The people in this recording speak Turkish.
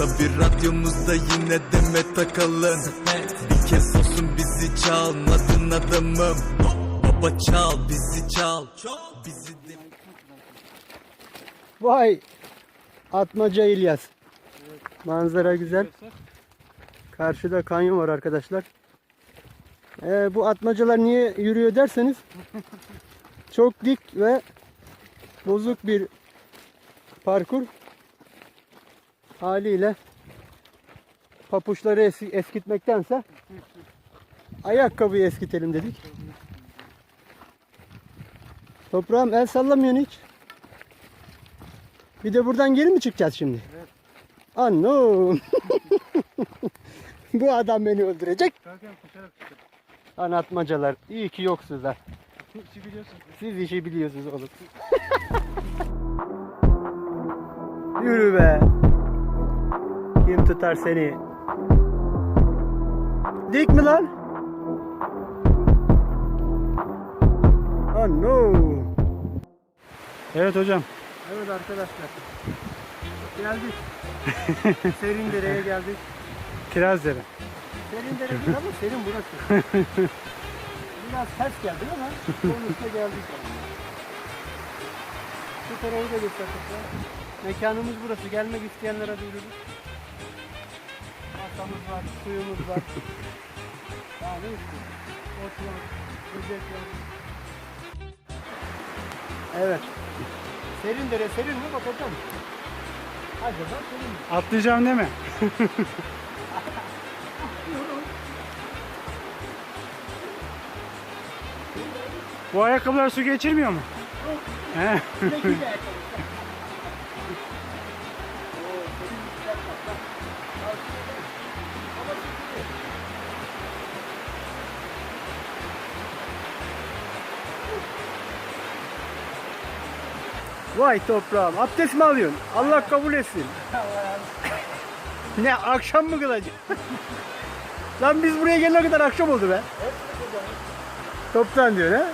Tabi radyomuzda yine deme takalım. Bir kez olsun bizi çalmadın adamım. Baba çal bizi çal. Bizi de... Vay! Atmaca İlyas. Manzara güzel. Karşıda kanyon var arkadaşlar. Ee, bu atmacalar niye yürüyor derseniz çok dik ve bozuk bir parkur haliyle papuçları es- eskitmektense ayakkabıyı eskitelim dedik. Toprağım el sallamıyorsun hiç. Bir de buradan geri mi çıkacağız şimdi? Evet. Anam. Bu adam beni öldürecek. Anlatmacalar. İyi ki yoksunuz ha. Siz işi biliyorsunuz oğlum. Yürü be. Kim tutar seni? Dik mi lan? Oh no. Evet hocam. Evet arkadaşlar. Geldik. Serin dereye geldik. Kirazları. Serin dere değil ama serin burası. Biraz ters geldi ama sonuçta geldik. Yani. Şu tarafı da gösterdik. Mekanımız burası. Gelmek isteyenlere duyururuz. Masamız var, suyumuz var. Daha ne istiyorsun? Oturmak, böcekler. Evet. Serin dere serin mi bakacağım. Acaba serin mi? Atlayacağım değil mi? Bu ayakkabılar su geçirmiyor mu? He. Vay toprağım. Abdest mi alıyorsun? Allah kabul etsin. ne akşam mı kılacak? Lan biz buraya gelene kadar akşam oldu be. Toptan diyor ha?